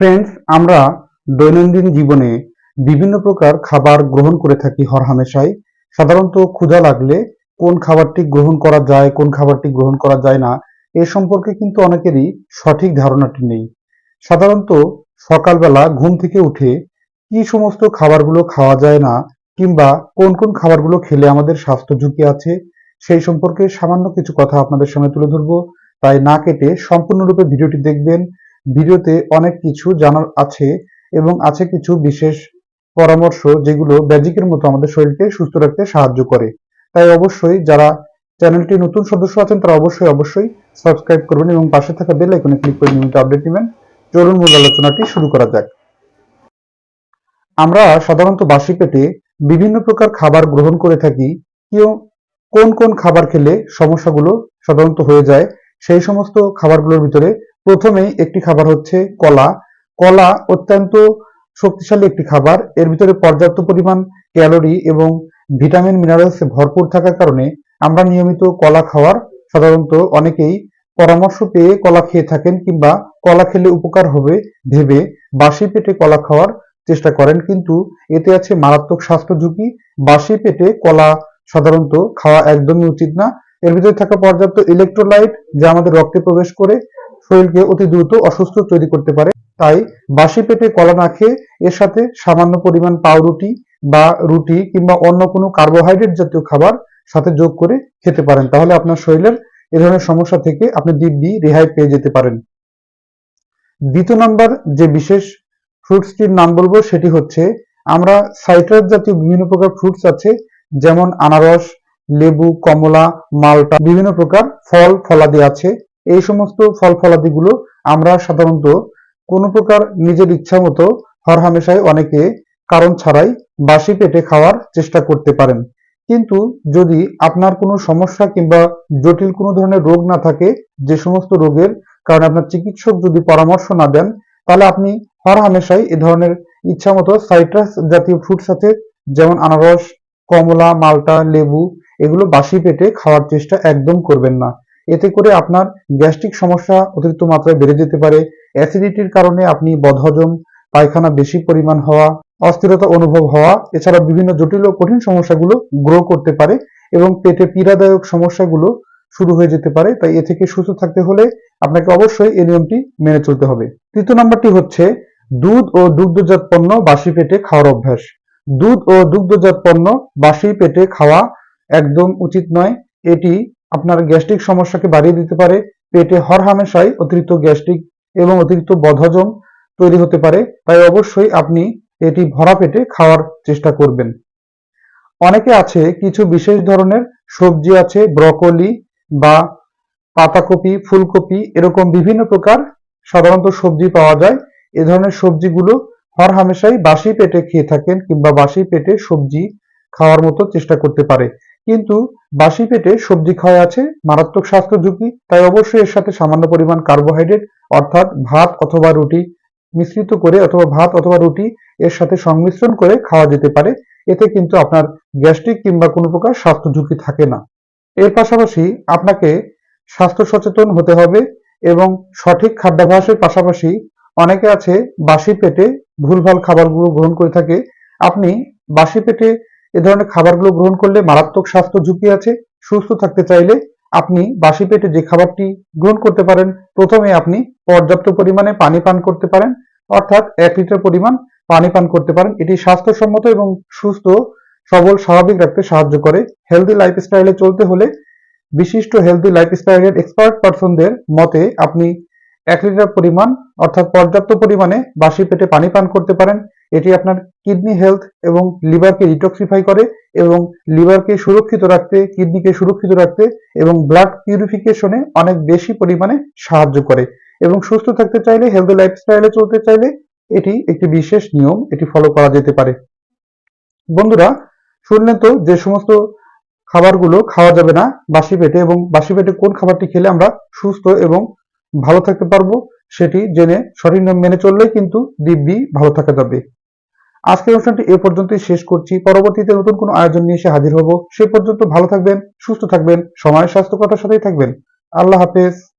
Friends আমরা দৈনন্দিন জীবনে বিভিন্ন প্রকার খাবার গ্রহণ করে থাকি হরহামেশাই সাধারণত ক্ষুধা লাগলে কোন খাবারটি গ্রহণ করা যায়, কোন খাবারটি গ্রহণ করা যায় না, এ সম্পর্কে কিন্তু অনেকেরই সঠিক ধারণাটি নেই। সাধারণত সকালবেলা ঘুম থেকে উঠে কি সমস্ত খাবারগুলো খাওয়া যায় না, কিংবা কোন কোন খাবারগুলো খেলে আমাদের স্বাস্থ্য ঝুঁকি আছে, সেই সম্পর্কে সামান্য কিছু কথা আপনাদের সামনে তুলে ধরবো। তাই না কেটে সম্পূর্ণরূপে ভিডিওটি দেখবেন ভিডিওতে অনেক কিছু জানার আছে এবং আছে কিছু বিশেষ পরামর্শ যেগুলো ব্যাজিকের মতো আমাদের শরীরকে সুস্থ রাখতে সাহায্য করে। তাই অবশ্যই যারা চ্যানেলটি নতুন সদস্য আছেন, তারা অবশ্যই অবশ্যই সাবস্ক্রাইব করবেন এবং পাশে থাকা বেল আইকনে ক্লিক করে নিয়মিত আপডেট নেবেন। চলুন মূল আলোচনাটি শুরু করা যাক। আমরা সাধারণত বাসি পেটে বিভিন্ন প্রকার খাবার গ্রহণ করে থাকি। কেউ কোন কোন খাবার খেলে সমস্যাগুলো সাধারণত হয়ে যায়, সেই সমস্ত খাবারগুলোর ভিতরে প্রথমেই একটি খাবার হচ্ছে কলা। কলা অত্যন্ত শক্তিশালী একটি খাবার। এর ভিতরে পর্যাপ্ত পরিমাণ ক্যালোরি এবং ভিটামিন, মিনারেলস ভরপুর থাকার কারণে আমরা নিয়মিত কলা খাওয়ার সাধারণত অনেকেই পরামর্শ পেয়ে কলা খেয়ে থাকেন কিংবা কলা খেলে উপকার হবে ভেবে বাসি পেটে কলা খাওয়ার চেষ্টা করেন। কিন্তু এতে আছে মারাত্মক স্বাস্থ্য ঝুঁকি। বাসি পেটে কলা সাধারণত খাওয়া একদমই উচিত না। এর ভিতরে থাকা পর্যাপ্ত ইলেকট্রোলাইট যা আমাদের রক্তে প্রবেশ করে শরীরকে অতি দ্রুত অসুস্থ তৈরি করতে পারে। তাই বাসি পেটে কলা না খেয়ে এর সাথে সামান্য পরিমাণ পাউরুটি বা রুটি কিংবা অন্য কোনো কার্বোহাইড্রেট জাতীয় খাবার সাথে যোগ করে খেতে পারেন। তাহলে আপনার শরীরের এ ধরনের সমস্যা থেকে আপনি দিব্যি রেহাই পেয়ে যেতে পারেন। দ্বিতীয় নাম্বার যে বিশেষ ফ্রুটসটির নাম বলব সেটি হচ্ছে, আমরা সাইট্রাস জাতীয় বিভিন্ন প্রকার ফ্রুটস আছে, যেমন আনারস, লেবু, কমলা, মালটা, বিভিন্ন প্রকার ফল, ফলাদি আছে। এই সমস্ত ফল ফলাদিগুলো আমরা সাধারণত কোনো প্রকার নিজের ইচ্ছা মতো হরহামেশাই অনেকে কারণ ছাড়াই বাসি পেটে খাওয়ার চেষ্টা করতে পারেন। কিন্তু যদি আপনার কোনো সমস্যা কিংবা জটিল কোনো ধরনের রোগ না থাকে, যে সমস্ত রোগের কারণে আপনার চিকিৎসক যদি পরামর্শ না দেন, তাহলে আপনি হরহামেশাই এ ধরনের ইচ্ছা মতো সাইট্রাস জাতীয় ফ্রুটস আছে, যেমন আনারস, কমলা, মালটা, লেবু, এগুলো বাসি পেটে খাওয়ার চেষ্টা একদম করবেন না। এতে করে আপনার গ্যাস্ট্রিক সমস্যা অতিরিক্ত মাত্রায় বেড়ে যেতে পারে। অ্যাসিডিটির কারণে আপনি বদহজম, পায়খানা বেশি পরিমাণ হওয়া, অস্থিরতা অনুভব হওয়া এছাড়া বিভিন্ন জটিল ও কঠিন সমস্যাগুলো গ্রো করতে পারে এবং পেটে পীড়াদায়ক সমস্যাগুলো শুরু হয়ে যেতে পারে। তাই এ থেকে সুস্থ থাকতে হলে আপনাকে অবশ্যই এই নিয়মটি মেনে চলতে হবে। তৃতীয় নাম্বারটি হচ্ছে দুধ ও দুগ্ধজাত পণ্য বাসি পেটে খাওয়ার অভ্যাস। দুধ ও দুগ্ধজাত পণ্য বাসি পেটে খাওয়া একদম উচিত নয়। এটি আপনার গ্যাস্ট্রিক সমস্যাকে বাড়িয়ে দিতে পারে। পেটে হরহামেশাই অতিরিক্ত গ্যাস্ট্রিক এবং অতিরিক্ত বদহজম তৈরি হতে পারে। তাই অবশ্যই আপনি এটি ভরা পেটে খাওয়ার চেষ্টা করবেন। অনেকে আছে, কিছু বিশেষ ধরনের সবজি আছে, ব্রকলি বা পাতাকপি, ফুলকপি, এরকম বিভিন্ন প্রকার সাধারণত সবজি পাওয়া যায়। এ ধরনের সবজিগুলো হর হামেশাই বাসি পেটে খেয়ে থাকেন কিংবা বাসি পেটে সবজি খাওয়ার মতো চেষ্টা করতে পারে। কিন্তু বাসি পেটে সবজি খাওয়া আছে, মারাত্মক স্বাস্থ্য ঝুঁকি, তাই অবশ্যই এর সাথে সামান্য পরিমাণ কার্বোহাইড্রেট অর্থাৎ ভাত অথবা রুটি মিশ্রিত করে অথবা ভাত অথবা রুটি এর সাথে সংমিশ্রণ করে খাওয়া যেতে পারে। এতে কিন্তু আপনার গ্যাস্ট্রিক কিংবা কোনো প্রকার স্বাস্থ্য ঝুঁকি থাকে না। এর পাশাপাশি আপনাকে স্বাস্থ্য সচেতন হতে হবে এবং সঠিক খাদ্যাভ্যাসের পাশাপাশি অনেকে আছে বাসি পেটে ভুলভাল খাবারগুলো গ্রহণ করে থাকে। আপনি বাসি পেটে এ ধরনের খাবারগুলো গ্রহণ করলে মারাত্মক স্বাস্থ্য ঝুঁকি আছে। সুস্থ থাকতে চাইলে আপনি বাসি পেটে যে খাবারটি গ্রহণ করতে পারেন, প্রথমে আপনি পর্যাপ্ত পরিমাণে পানি পান করতে পারেন, অর্থাৎ এক লিটার পরিমাণ পানি পান করতে পারেন। এটি স্বাস্থ্যসম্মত এবং সুস্থ, সবল, স্বাভাবিক রাখতে সাহায্য করে। হেলদি লাইফস্টাইলে চলতে হলে বিশিষ্ট হেলদি লাইফস্টাইলের এক্সপার্ট পার্সনদের মতে আপনি এক লিটার পরিমাণ, অর্থাৎ পর্যাপ্ত পরিমাণে বাসি পেটে পানি পান করতে পারেন। এটি আপনার কিডনি হেলথ এবং লিভারকে ডিটক্সিফাই করে এবং লিভারকে সুরক্ষিত রাখতে, কিডনিকে সুরক্ষিত রাখতে এবং ব্লাড পিউরিফিকেশনে অনেক বেশি পরিমাণে সাহায্য করে। এবং সুস্থ থাকতে চাইলে হেলদি লাইফস্টাইলে চলতে চাইলে এটি একটি বিশেষ নিয়ম, এটি ফলো করা যেতে পারে। বন্ধুরা, শুনলেন তো যে সমস্ত খাবারগুলো খাওয়া যাবে না বাসি পেটে এবং বাসি পেটে কোন খাবারটি খেলে আমরা সুস্থ এবং ভালো থাকতে পারব সেটি জেনে, সঠিক নিয়ম মেনে চললেই কিন্তু দিব্যি ভালো থাকা যাবে। আজকের অনুষ্ঠানটি এ পর্যন্তই শেষ করছি। পরবর্তীতে নতুন কোনো আয়োজন নিয়ে এসে হাজির হব। সে পর্যন্ত ভালো থাকবেন, সুস্থ থাকবেন, সময় স্বাস্থ্য কথার সাথেই থাকবেন। আল্লাহ হাফেজ।